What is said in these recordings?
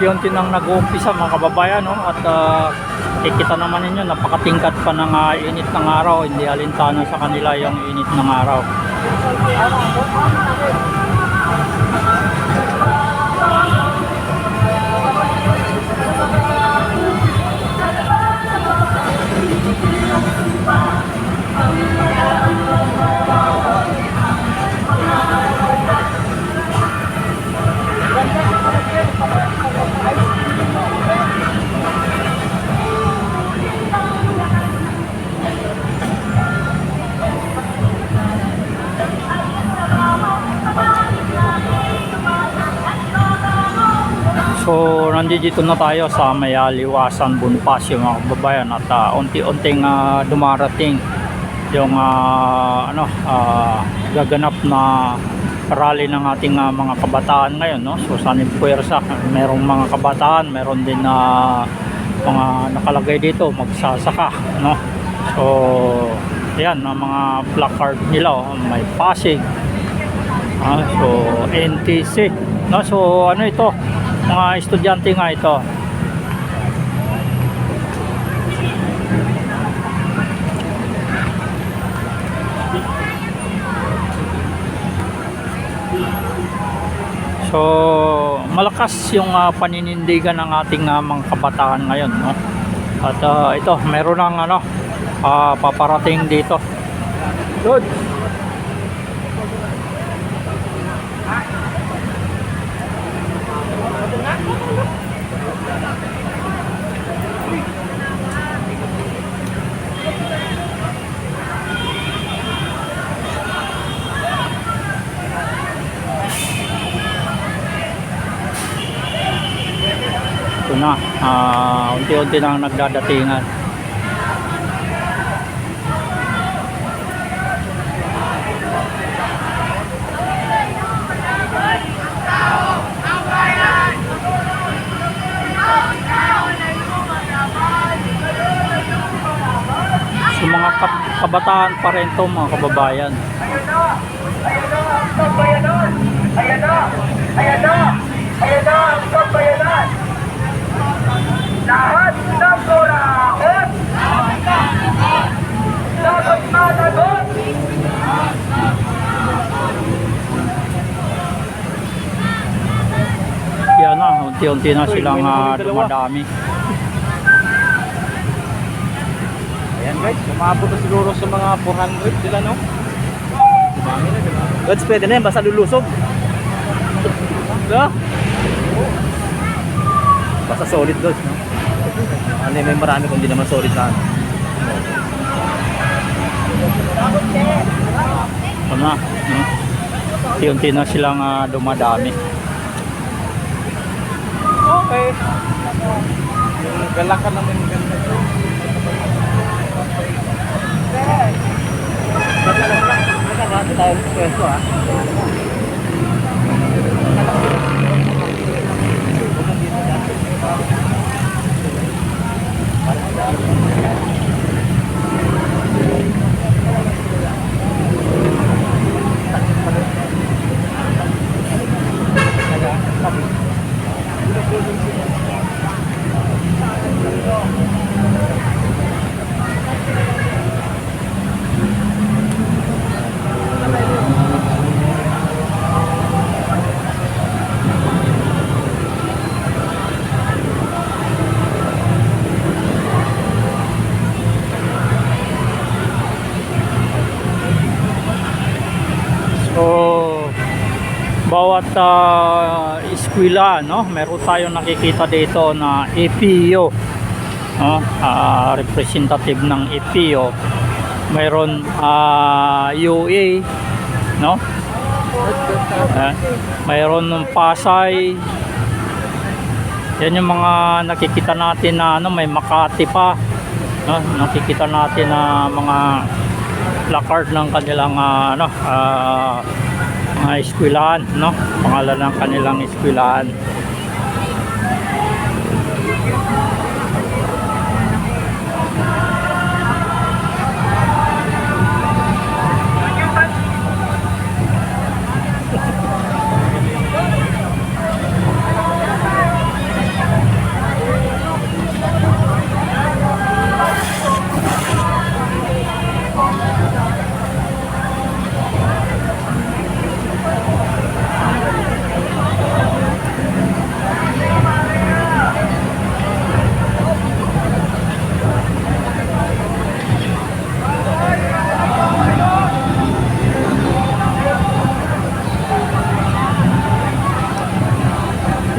unti-unti nang nag-uumpisa mga kababayan no? at ah, kikita naman ninyo napakatingkat pa ng ah, init ng araw hindi alintana sa kanila yung init ng araw nandito na tayo sa may ah, Liwasan, Bonifacio mga kababayan at ah, unti-unting ah, dumarating yung ah, ano, ah, gaganap na rally ng ating ah, mga kabataan ngayon. No? So, San Puwersa, merong mga kabataan, meron din na mga nakalagay dito, magsasaka. No? So, yan, ang mga placard nila, oh, may Pasig, Ah, so NTC. No, so ano ito? Mga estudyante nga ito. So, malakas yung ah, paninindigan ng ating ah, mga kabataan ngayon, no? At ah, ito, meron ng ano, ah, paparating dito. Good. Na ah, unti-unti nang nagdadatingan. So mga kab- kabataan pa rin to mga kababayan. Ayan na! Ayan na! Ayan na ang sambayanan! Lahat ng kurakot! Dapat managot! yan na unti-unti na silang ah, dumadami Ayan guys, umabot na siguro sa mga 400 sila no? Dumami na. Lods, pwede na yan, basta lulusog. No? Basta solid lods, no? Ano may marami kung di naman solid na. ano. ito na no? unti-unti na silang ah, dumadami Okay. Yung galakan naman yung ganda. Nakakati tayo sa pwesto ah. So, bawat uh, eskwela, no, meron tayong nakikita dito na APO, no, ah, representative ng APO. Mayroon ah, UA, no? Eh, mayroon ng Pasay. Yan yung mga nakikita natin na ano, may Makati pa. No? Nakikita natin na mga placard ng kanilang ah, ano ah, mga eskwelahan no? Pangalan ng kanilang eskwelahan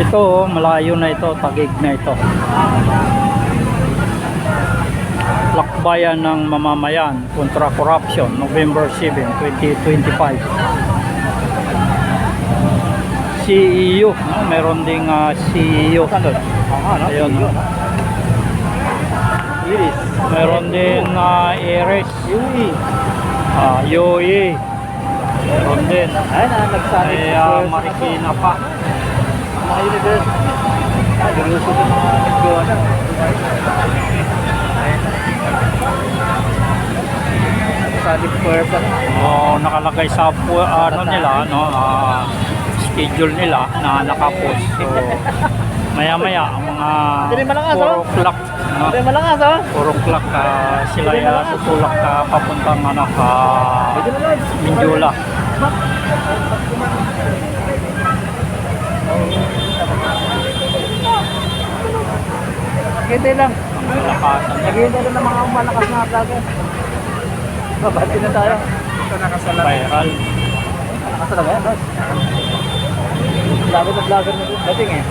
Ito, malayo na ito, tagig na ito. Lakbayan ng mamamayan kontra corruption, November 7, 2025. CEO, no? meron ding ah, CEO. Ah, no? Ayun, no? Iris. Meron din na Iris, Yui. ah, Yoi. Meron din. Ay, ah, Marikina pa. Mga university. Ah, yung mga naggawa na. Nagsanib purple. Oh, nakalagay sa pu- ano nila, no, ah, schedule nila na nakapost. So, maya-maya, mga Hindi malakas, 4 oh. o'clock, no, Hindi, malakas ah. 4 o'clock ah, sila Hindi yung malakas. tutulak ka papuntang ano, ka. Mindula. Hindi lang. Naghihintay lang ng mga malakas na vlogger. Babati na tayo. Ito nakasalat. Viral. Asa na ba yan, Ross? Dami na vlogger na doon. Dating eh.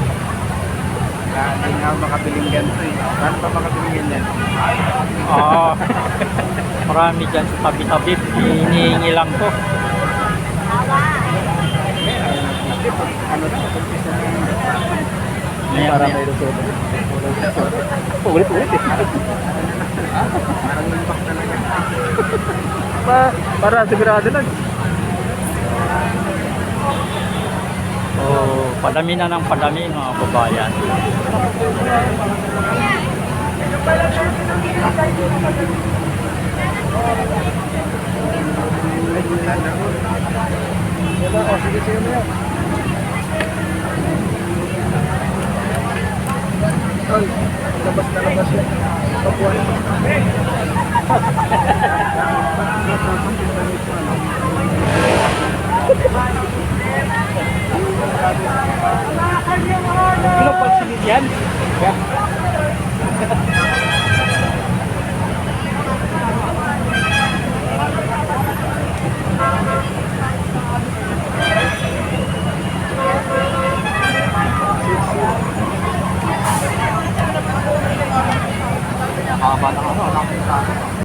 Hindi nga makabiling ganito eh. Paano pa makabiling ganyan? Ah, marami dyan sa tabi-tabi. Hinihingi lang to. Ano na yun. Maya, Para may lusot. Ulit-ulit eh. Parang impact talaga. Pa, para sigurado lang. So, padami na ng padami mga kabayan. Diba? O, sige, sige mo yan. Labas na labas yan.